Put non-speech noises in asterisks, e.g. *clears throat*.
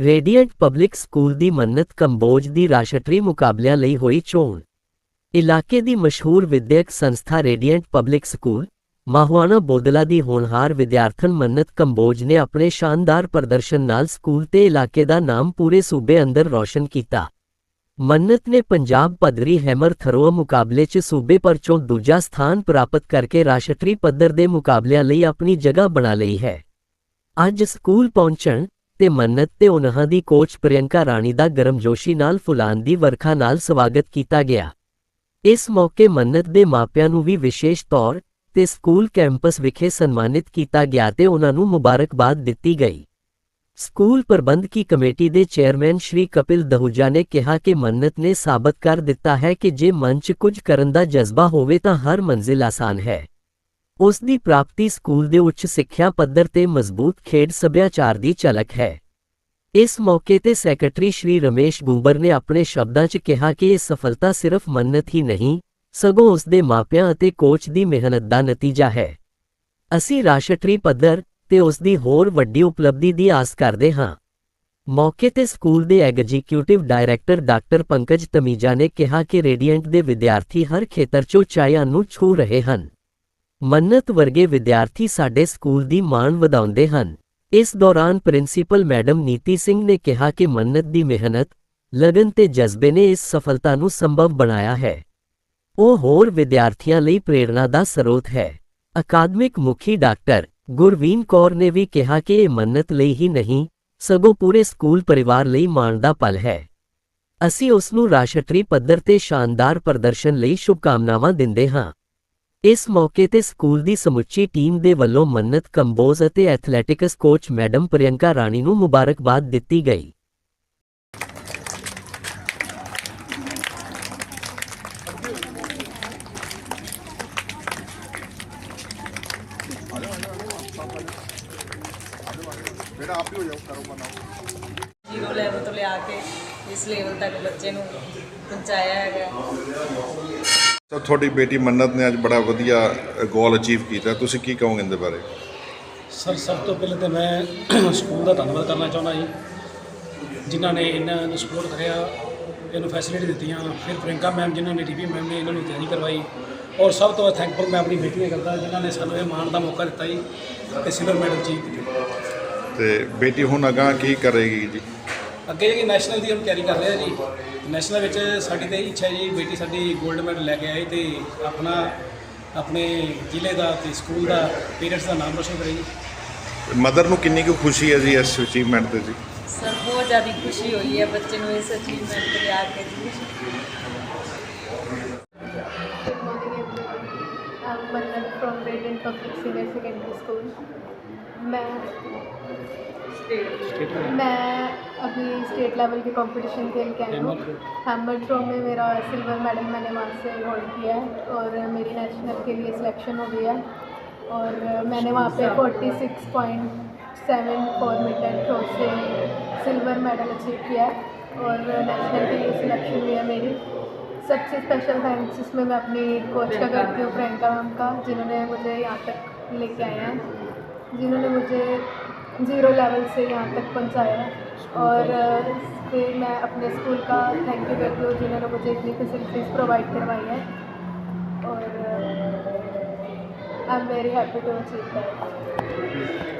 ਰੇਡੀਐਂਟ public school ਦੀ ਮੰਨਤ ਕੰਬੋਜ ਦੀ ਰਾਸ਼ਟਰੀ ਮੁਕਾਬਲਿਆਂ ਲਈ ਹੋਈ ਚੋਣ। ਇਲਾਕੇ ਦੀ ਮਸ਼ਹੂਰ ਵਿਦਿਅਕ ਸੰਸਥਾ ਰੇਡੀਐਂਟ ਪਬਲਿਕ ਸਕੂਲ, ਮਾਹਵਾਨਾ ਬੋਦਲਾ ਦੀ ਹੋਣਹਾਰ ਵਿਦਿਆਰਥਣ ਮੰਨਤ ਕੰਬੋਜ ਨੇ ਆਪਣੇ ਸ਼ਾਨਦਾਰ ਪ੍ਰਦਰਸ਼ਨ ਨਾਲ ਸਕੂਲ ਤੇ ਇਲਾਕੇ ਦਾ ਨਾਮ ਪੂਰੇ ਸੂਬੇ ਅੰਦਰ ਰੌਸ਼ਨ ਕੀਤਾ। ਮੰਨਤ ਨੇ ਪੰਜਾਬ ਪੱਧਰੀ ਹੈਮਰ ਥਰੋਅ ਮੁਕਾਬਲੇ 'ਚ ਸੂਬੇ ਭਰ ਚੋਂ ਦੂਜਾ ਸਥਾਨ ਪ੍ਰਾਪਤ ਕਰਕੇ ਰਾਸ਼ਟਰੀ ਪੱਧਰ ਦੇ ਮੁਕਾਬਲਿਆਂ ਲਈ ਆਪਣੀ ਜਗ੍ਹਾ ਬਣਾ ਲਈ ਹੈ। ਅੱਜ ਸਕੂਲ ਪਹੁੰਚਣ ਤੇ ਮੰਨਤ ਤੇ ਉਹਨਾਂ ਦੀ ਕੋਚ ਪ੍ਰਿਯੰਕਾ ਰਾਣੀ ਦਾ ਗਰਮਜੋਸ਼ੀ ਨਾਲ ਫੁਲਾਨ ਦੀ ਵਰਖਾ ਨਾਲ ਸਵਾਗਤ ਕੀਤਾ ਗਿਆ। ਇਸ ਮੌਕੇ ਮੰਨਤ ਦੇ ਮਾਪਿਆਂ ਨੂੰ ਵੀ ਵਿਸ਼ੇਸ਼ ਤੌਰ ਤੇ ਸਕੂਲ ਕੈਂਪਸ ਵਿਖੇ ਸਨਮਾਨਿਤ ਕੀਤਾ ਗਿਆ ਤੇ ਉਹਨਾਂ ਨੂੰ ਮੁਬਾਰਕਬਾਦ ਦਿੱਤੀ ਗਈ। ਸਕੂਲ ਪ੍ਰਬੰਧਕੀ ਕਮੇਟੀ ਦੇ ਚੇਅਰਮੈਨ ਸ਼੍ਰੀ ਕਪਿਲ ਦਹੂਜਾ ਨੇ ਕਿਹਾ ਕਿ ਮੰਨਤ ਨੇ ਸਾਬਤ ਕਰ ਦਿੱਤਾ ਹੈ ਕਿ ਜੇ ਮਨ 'ਚ ਕੁਝ ਕਰਨ ਦਾ ਜਜ਼ਬਾ ਹੋਵੇ ਤਾਂ ਹਰ ਮੰਜ਼ਿਲ ਆਸਾਨ ਹੈ। ਉਸ ਦੀ ਪ੍ਰਾਪਤੀ ਸਕੂਲ ਦੇ ਉੱਚ ਸਿੱਖਿਆ ਪੱਧਰ ਤੇ ਮਜ਼ਬੂਤ ਖੇਡ ਸੱਭਿਆਚਾਰ ਦੀ ਝਲਕ ਹੈ। ਇਸ ਮੌਕੇ ਤੇ ਸੈਕਟਰੀ ਸ਼੍ਰੀ ਰਮੇਸ਼ ਗੁੰਬਰ ਨੇ ਆਪਣੇ ਸ਼ਬਦਾਂ 'ਚ ਕਿਹਾ ਕਿ ਇਹ ਸਫਲਤਾ ਸਿਰਫ ਮੰਨਤ ਹੀ ਨਹੀਂ, ਸਗੋਂ ਉਸ ਦੇ ਮਾਪਿਆਂ ਅਤੇ ਕੋਚ ਦੀ ਮਿਹਨਤ ਦਾ ਨਤੀਜਾ ਹੈ। ਅਸੀਂ ਰਾਸ਼ਟਰੀ ਪੱਧਰ ਤੇ ਉਸ ਦੀ ਹੋਰ ਵੱਡੀ ਉਪਲਬਧੀ ਦੀ ਆਸ ਕਰਦੇ ਹਾਂ। ਮੌਕੇ ਤੇ ਸਕੂਲ ਦੇ executive director doctor Pankaj Tamija ਨੇ ਕਿਹਾ ਕਿ ਰੇਡੀਐਂਟ ਦੇ ਵਿਦਿਆਰਥੀ ਹਰ ਖੇਤਰ 'ਚ ਉਚਾਈਆਂ ਨੂੰ ਛੂ ਰਹੇ ਹਨ। ਮੰਨਤ ਵਰਗੇ ਵਿਦਿਆਰਥੀ ਸਾਡੇ ਸਕੂਲ ਦੀ ਮਾਣ ਵਧਾਉਂਦੇ ਹਨ। ਇਸ ਦੌਰਾਨ ਪ੍ਰਿੰਸੀਪਲ ਮੈਡਮ ਨੀਤੀ ਸਿੰਘ ਨੇ ਕਿਹਾ ਕਿ ਮੰਨਤ ਦੀ ਮਿਹਨਤ, ਲਗਨ ਤੇ ਜਜ਼ਬੇ ਨੇ ਇਸ ਸਫਲਤਾ ਨੂੰ ਸੰਭਵ ਬਣਾਇਆ ਹੈ। ਉਹ ਹੋਰ ਵਿਦਿਆਰਥੀਆਂ ਲਈ ਪ੍ਰੇਰਣਾ ਦਾ ਸਰੋਤ ਹੈ। ਅਕਾਦਮਿਕ ਮੁਖੀ ਡਾਕਟਰ ਗੁਰਵੀਨ ਕੌਰ ਨੇ ਵੀ ਕਿਹਾ ਕਿ ਇਹ ਮੰਨਤ ਲਈ ਹੀ ਨਹੀਂ, ਸਗੋਂ ਪੂਰੇ ਸਕੂਲ ਪਰਿਵਾਰ ਲਈ ਮਾਣ ਦਾ ਪਲ ਹੈ। ਅਸੀਂ ਉਸ ਨੂੰ ਰਾਸ਼ਟਰੀ ਪੱਧਰ ਤੇ ਸ਼ਾਨਦਾਰ ਪ੍ਰਦਰਸ਼ਨ ਲਈ ਸ਼ੁਭਕਾਮਨਾਵਾਂ ਦਿੰਦੇ ਹਾਂ। ਇਸ ਮੌਕੇ ਤੇ ਸਕੂਲ ਦੀ ਸਮੁੱਚੀ ਟੀਮ ਦੇ ਵੱਲੋਂ ਮੰਨਤ ਕੰਬੋਜ਼ ਅਤੇ athletics coach madam Priyanka Rani ਨੂੰ ਮੁਬਾਰਕਬਾਦ ਦਿੱਤੀ ਗਈ। ਜ਼ੀਰੋ ਲੈਵਲ ਤੋਂ ਲਿਆ ਕੇ ਇਸ ਲੈਵਲ ਤੱਕ ਬੱਚੇ ਨੂੰ ਪਹੁੰਚਾਇਆ ਹੈਗਾ। ਤਾਂ ਤੁਹਾਡੀ ਬੇਟੀ ਮੰਨਤ ਨੇ ਅੱਜ ਬੜਾ ਵਧੀਆ ਗੋਲ ਅਚੀਵ ਕੀਤਾ। ਤੁਸੀਂ ਕੀ ਕਹੋਗੇ ਇਹਦੇ ਬਾਰੇ? ਸਰ ਸਭ ਤੋਂ ਪਹਿਲਾਂ ਤਾਂ ਮੈਂ *clears throat* ਸਕੂਲ ਦਾ ਧੰਨਵਾਦ ਕਰਨਾ ਚਾਹੁੰਦਾ ਜੀ। ਜਿਨ੍ਹਾਂ ਨੇ ਇਹਨਾਂ ਨੂੰ ਸਪੋਰਟ ਕਰਿਆ ਇਹਨੂੰ ਫੈਸਿਲਿਟੀ ਦਿੱਤੀਆਂ। ਫਿਰ ਪ੍ਰਿੰਕਾ ਮੈਮ ਜਿਨ੍ਹਾਂ ਨੇ ਟੀਵੀ ਮੈਮ ਨੇ ਇਹਨਾਂ ਨੂੰ ਤਿਆਰੀ ਕਰਵਾਈ। ਔਰ ਸਭ ਤੋਂ ਥੈਂਕਫੁਲ ਮੈਂ ਆਪਣੀ ਬੇਟੀ ਨੂੰ ਕਰਦਾ ਜਿਨ੍ਹਾਂ ਨੇ ਸਾਨੂੰ ਇਹ ਮਾਣ ਦਾ ਮੌਕਾ ਦਿੱਤਾ ਜੀ ਤੇ ਸਿਲਵਰ ਮੈਡਲ ਜੀ ਤੇ ਬੇਟੀ ਹੁਣ ਅਗਾਂਹ ਕੀ ਕਰੇਗੀ ਜੀ? ਅੱਗੇ ਜਿਹੜੀ ਨੈਸ਼ਨਲ ਦੀ ਹੁਣ ਤਿਆਰੀ ਕਰ ਰਿਹਾ ਜੀ ਨੈਸ਼ਨਲ ਵਿੱਚ ਸਾਡੀ ਤਾਂ ਇਹ ਇੱਛਾ ਹੈ ਜੀ ਬੇਟੀ ਸਾਡੀ 골ਡ ਮੈਡਲ ਲੈ ਕੇ ਆਏ ਤੇ ਆਪਣਾ ਆਪਣੇ ਜ਼ਿਲ੍ਹੇ ਦਾ ਤੇ ਸਕੂਲ ਦਾ ਪੇਰੈਂਟਸ ਦਾ ਨਾਮ ਰੋਸ਼ਨ ਕਰੇਗੀ ਮਦਰ ਨੂੰ ਕਿੰਨੀ ਕੁ ਖੁਸ਼ੀ ਹੈ ਜੀ ਇਸ ਅਚੀਵਮੈਂਟ ਤੇ ਜੀ? ਸਰ ਬਹੁਤ ਜ਼ਿਆਦਾ ਖੁਸ਼ੀ ਹੋਈ ਹੈ ਬੱਚੇ ਨੂੰ ਇਸ ਅਚੀਵਮੈਂਟ ਤੇ ਆ ਕੇ ਜੀ। Mannan from Radiant Public Senior Secondary School. मैं अभी स्टेट लेवल के कंपटीशन खेल के आई हूँ। हैमर थ्रो में मेरा सिल्वर मेडल मैंने वहाँ से होल्ड किया है और मेरी नेशनल के लिए सिलेक्शन हो गई है। और मैंने वहाँ पे forty six point seven four meter throw से सिल्वर मेडल अचीव किया है और नेशनल के लिए सिलेक्शन हुई है मेरी। सबसे स्पेशल थैंक्स इसमें मैं अपनी कोच का करती हूँ प्रियंका मैम का, जिन्होंने मुझे यहाँ तक लेके आए हैं। जिन्होंने मुझे ज़ीरो लेवल से यहाँ तक पहुँचाया। है और इससे मैं अपने स्कूल का थैंक यू करती हूँ जिन्होंने मुझे इतनी फैसिलिटीज़ प्रोवाइड करवाई है। और I am very happy to achieve that